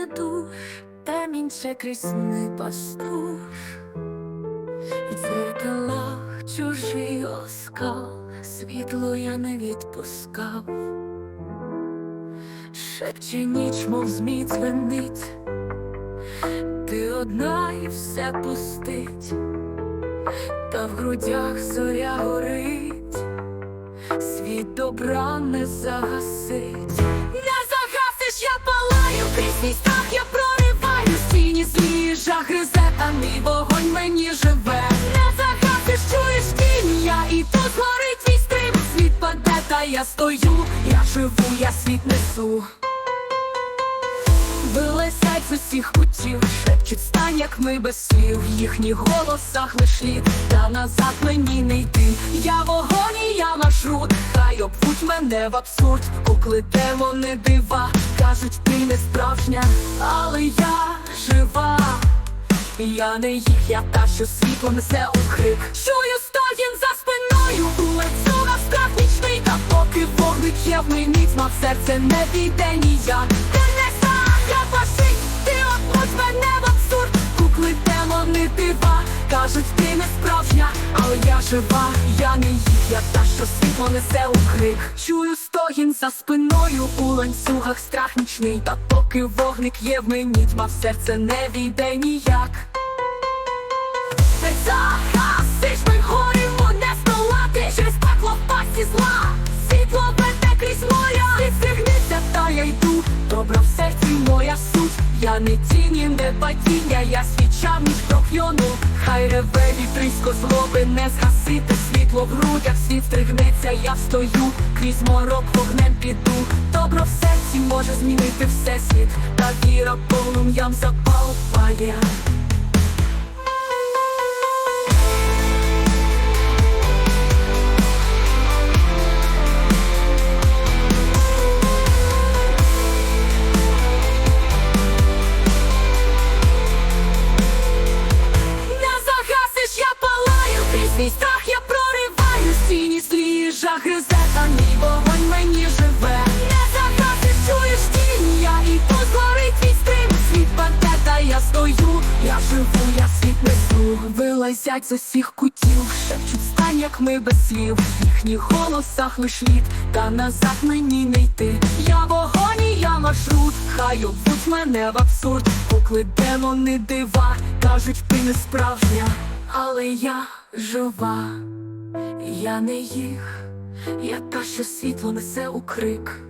не душ, це крісний пастух, в дзеркалах чужий оскал, світло я не відпускав, шепче ніч, мов змій дзвенить, ти одна і все пустить, та в грудях зоря горить. Світ добра не загасить. Мій страх я прориваю стіні злі жах гризе, а мій вогонь мені живе. Не загасиш, чуєш тінь, і тут згорить твій стрим. Світ паде, та я стою, я живу, я світ несу. Вилезять з усіх кутів, шепчуть стань, як ми без слів, в їхніх голосах лиш лід, та назад мені не йти. Я вогонь і я маршрут, хай мене в абсурд, кукли демони дива, кажуть, ти не справжня, але я жива. Я не їх, я та, що світло несе у крик. Чую стогін за спиною, у ланцюгах страх нічний Та поки вогник є в мені мав серце не війде ніяк. Ти не сам, я пашить, ти отпуть мене в абсурд. Кукли демони дива, кажуть, ти не справжня Але я жива, я не їх, я та, світло несе у крик. Чую стогін за спиною, у ланцюгах страх нічний. Та поки вогник є в мені, тьма в серце не війде ніяк. Не ми горимо, не здолати. Через пекло зла. Світло веде крізь моря. Світ стригнеться, та я йду. Добро в серці моя суть. Я не тіні, не падіння. Я свіча між прокльону Хай реве вітрисько злоби Не згасити світло в грудях Світ стригнеться, я встою Крізь морок вогнем піду. Добро в серці може змінити всесвіт Та віра полум'ям запалпає. Не Вилазять з усіх кутів, шепчуть стань, як ми без слів. В їхніх голосах лиш лід, та назад мені не йти. Я вогонь і я маршрут, хай обуть мене в абсурд. Кукли демони дива, кажуть, ти не справжня, але я жива, я не їх, я та, що світло несе у крик.